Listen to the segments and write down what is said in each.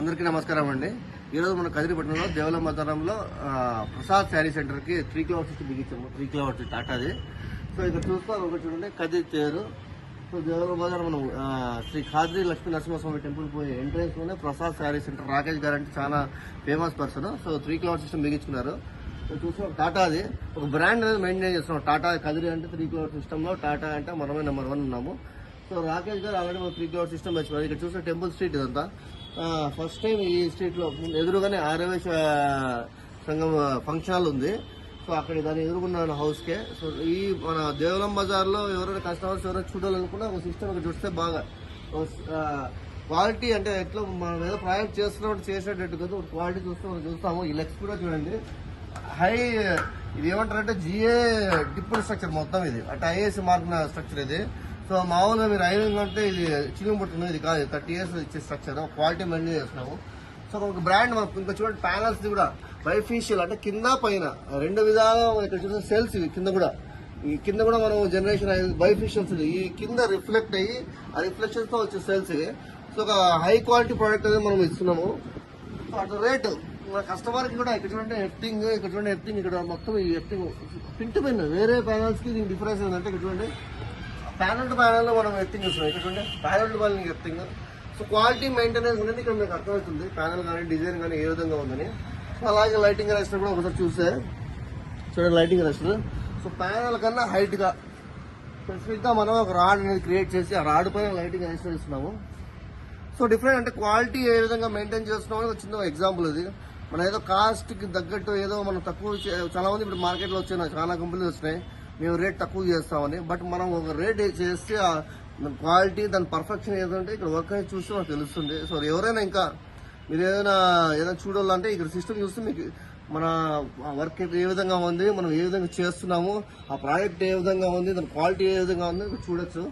అందరికీ నమస్కారం అండి. ఈరోజు మన కదిరిపట్నంలో దేవలం బజారంలో ప్రసాద్ శారీ సెంటర్కి త్రీ కిలోమీటర్స్ బిగించాము త్రీ కిలోమీటర్స్ టాటాది. సో ఇక్కడ చూస్తారు ఒకటి చూడండి కదిరి తేరు. సో దేవలం బజార్ మనం శ్రీ ఖాద్రి లక్ష్మీ నరసింహస్వామి టెంపుల్ పోయి ఎంట్రెన్స్లోనే ప్రసాద్ శారీ సెంటర్ రాకేష్ గారు అంటే చాలా famous person. So three kilometres system బిగించుకున్నారు so టాటాది. ఒక బ్రాండ్ అనేది మెయింటైన్ చేస్తున్నాం. టాటా కదిరి అంటే త్రీ కిలోమీటర్ సిస్టంలో టాటా అంటే మనమే నెంబర్ వన్ ఉన్నాము. సో రాకేష్ గారు ఆల్రెడీ మన త్రీ సిస్టమ్ వచ్చినారు ఇక్కడ చూసిన టెంపుల్ స్ట్రీట్ ఇదంతా. ఫస్ట్ టైం ఈ స్ట్రీట్లో ఎదురుగానే ఆరవేశ సంఘం ఫంక్షన్ హాల్ ఉంది. సో అక్కడ దాన్ని ఎదుర్కొన్నాను హౌస్ కే సో ఈ మన దేవలం బజార్లో ఎవరైనా కస్టమర్స్ ఎవరైనా చూడాలనుకున్నా ఒక సిస్టమ్ చూస్తే బాగా క్వాలిటీ అంటే ఎట్లా మనం ఏదో ప్రాజెక్ట్ చేస్తున్నప్పుడు చేసేటట్టు కదా. క్వాలిటీ చూస్తే మనం చూస్తాము. ఈ లెక్స్ కూడా చూడండి. హై ఇది ఏమంటారంటే జిఏ డిప్పుడు స్ట్రక్చర్ మొత్తం ఇది. అంటే ఐఏఎస్ మార్క్ స్ట్రక్చర్ ఇది. సో మామూలుగా మీరు ఐరన్ అంటే ఇది చిలుగు ఇది కాదు థర్టీ ఇయర్స్ ఇచ్చే స్ట్రక్చర్ క్వాలిటీ మెయింటైన్ చేస్తున్నాము. సో ఒక బ్రాండ్ మనకు ఇంకా చూడండి ప్యానల్స్ కూడా బైఫిషియల్ అంటే కింద పైన రెండు విధాలుగా మనం ఇక్కడ చూసిన సెల్స్ ఇవి కింద కూడా. ఈ కింద కూడా మనం జనరేషన్ బైఫిషియల్స్ ఈ కింద రిఫ్లెక్ట్ అయ్యి ఆ రిఫ్లెక్షన్స్తో వచ్చే సెల్స్ ఇవి. సో ఒక హై క్వాలిటీ ప్రోడక్ట్ అనేది మనం ఇస్తున్నాము. సో అటు రేటు మన కస్టమర్కి కూడా ఇక్కడ చూడండి ఎఫ్టింగ్ ఇక్కడ చూడండి ఎఫ్టింగ్ ఇక్కడ మొత్తం ఈ ఎఫ్టింగ్ పింట్ పైన వేరే ప్యానల్స్కి దీనికి డిఫరెన్స్ ఏంటంటే ఇక్కడ చూడండి ప్యానల్ ప్యానల్ మనం ఎత్తింగ్ ఇస్తున్నాం ఇక్కడ panel to panel so quality maintenance అనేది ఇక్కడ మీకు అర్థమవుతుంది. ప్యానల్ కానీ డిజైన్ కానీ ఏ విధంగా ఉందని. సో అలాగే లైటింగ్ రెస్టర్ కూడా ఒకసారి చూస్తే చూడండి లైటింగ్ రెస్టర్ సో ప్యానల్ కన్నా హైట్గా స్పెసిఫిక్గా మనం ఒక రాడ్ అనేది క్రియేట్ చేసి ఆ రాడ్ పైన లైటింగ్ రెస్టర్ ఇస్తున్నాము సో డిఫరెంట్ అంటే క్వాలిటీ ఏ విధంగా మెయింటైన్ చేస్తున్నాం అనేది ఒక చిన్న ఎగ్జాంపుల్ ఇది మన ఏదో కాస్ట్కి తగ్గట్టు ఏదో మనం తక్కువ చాలామంది చాలా మంది ఇప్పుడు మార్కెట్లో వచ్చిన చాలా కంపెనీలు వచ్చినాయి. మేము రేట్ తక్కువ చేస్తామని. బట్ మనం ఒక రేట్ చేస్తే క్వాలిటీ దాని పర్ఫెక్షన్ ఏదంటే ఇక్కడ వర్క్ అనేది చూస్తే మనకు తెలుస్తుంది. సో ఎవరైనా ఇంకా మీరు ఏదైనా ఏదైనా చూడాలంటే ఇక్కడ సిస్టమ్ చూస్తే మీకు మన వర్క్ ఏ విధంగా ఉంది మనం ఏ విధంగా చేస్తున్నాము ఆ ప్రాజెక్ట్ ఏ విధంగా ఉంది దాని క్వాలిటీ ఏ విధంగా ఉంది చూడొచ్చు.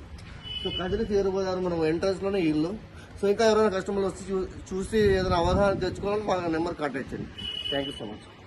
సో కదిలి తీరుబోదారు మనం ఎంట్రెన్స్లోనే ఇల్లు సో ఇంకా ఎవరైనా కస్టమర్లు వచ్చి చూ- చూసి ఏదైనా అవగాహన తెచ్చుకోవాలని మా నెంబర్ కాంటాక్ట్ చేయండి. Thank you so much